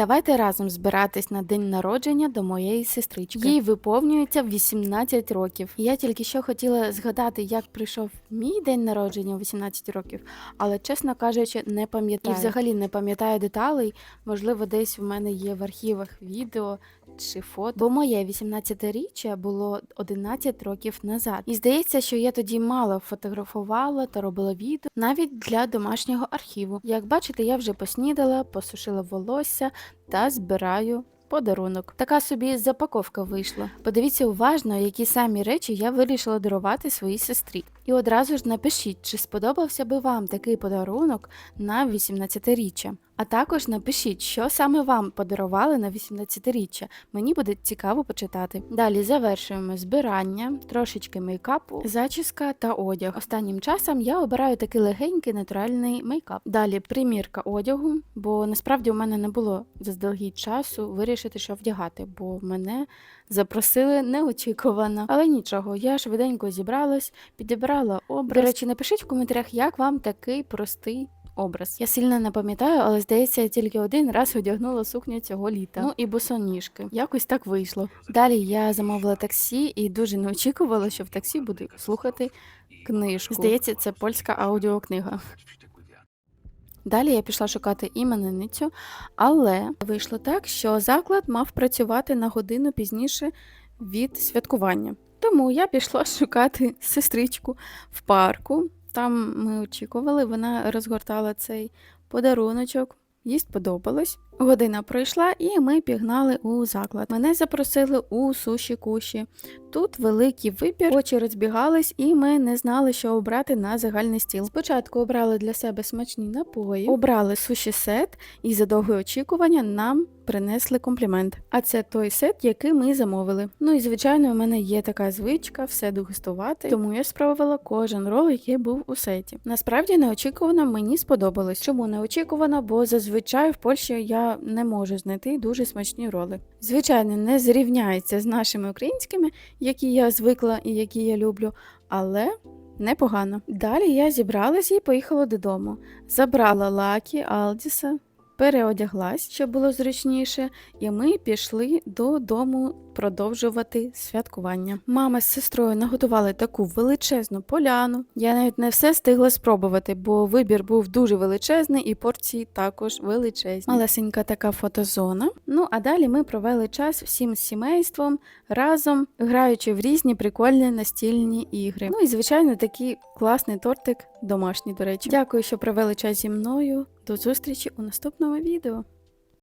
Давайте разом збиратись на день народження до моєї сестрички. Їй виповнюється 18 років. Я тільки що хотіла згадати, як прийшов мій день народження у 18 років, але чесно кажучи, не пам'ятаю. І взагалі не пам'ятаю деталей. Можливо, десь в мене є в архівах відео чи фото. Бо моє 18-річчя було 11 років назад. І здається, що я тоді мало фотографувала та робила відео навіть для домашнього архіву. Як бачите, я вже поснідала, посушила волосся та збираю. Подарунок. Така собі запаковка вийшла. Подивіться уважно, які самі речі я вирішила дарувати своїй сестрі. І одразу ж напишіть, чи сподобався би вам такий подарунок на 18-річчя. А також напишіть, що саме вам подарували на 18-річчя. Мені буде цікаво почитати. Далі завершуємо збирання, трошечки мейкапу, зачіска та одяг. Останнім часом я обираю такий легенький натуральний мейкап. Далі примірка одягу, бо насправді у мене не було заздалегідь часу вирішити, що вдягати, бо мене запросили неочікувано. Але нічого, я швиденько зібралась, підібрала образ. До речі, напишіть в коментарях, як вам такий простий образ. Я сильно не пам'ятаю, але здається, я тільки один раз одягнула сукню цього літа. Ну і босоніжки. Якось так вийшло. Далі я замовила таксі і дуже не очікувала, що в таксі буду слухати книжку. Здається, це польська аудіокнига. Далі я пішла шукати іменинницю, але вийшло так, що заклад мав працювати на годину пізніше від святкування. Тому я пішла шукати сестричку в парку. Там ми очікували, вона розгортала цей подаруночок. Їй сподобалось. Година пройшла, і ми пігнали у заклад. Мене запросили у суші куші. Тут великий вибір, очі розбігались, і ми не знали, що обрати на загальний стіл. Спочатку обрали для себе смачні напої, обрали суші сет, і за довге очікування нам принесли комплімент. А це той сет, який ми замовили. Ну і звичайно, у мене є така звичка все дегустувати, тому я спробувала кожен рол, який був у сеті. Насправді неочікувано мені сподобалось. Чому неочікувано? Бо зазвичай в Польщі не можу знайти дуже смачні роли. Звичайно, не зрівняється з нашими українськими, які я звикла і які я люблю, але непогано. Далі я зібралась і поїхала додому. Забрала лакі Алдіса, переодяглась, щоб було зручніше, і ми пішли додому продовжувати святкування. Мама з сестрою наготували таку величезну поляну. Я навіть не все встигла спробувати, бо вибір був дуже величезний і порції також величезні. Малесенька така фотозона. Ну а далі ми провели час всім сімейством разом, граючи в різні прикольні настільні ігри. Ну і звичайно, такий класний тортик, домашній, до речі. Дякую, що провели час зі мною. До зустрічі у наступному відео.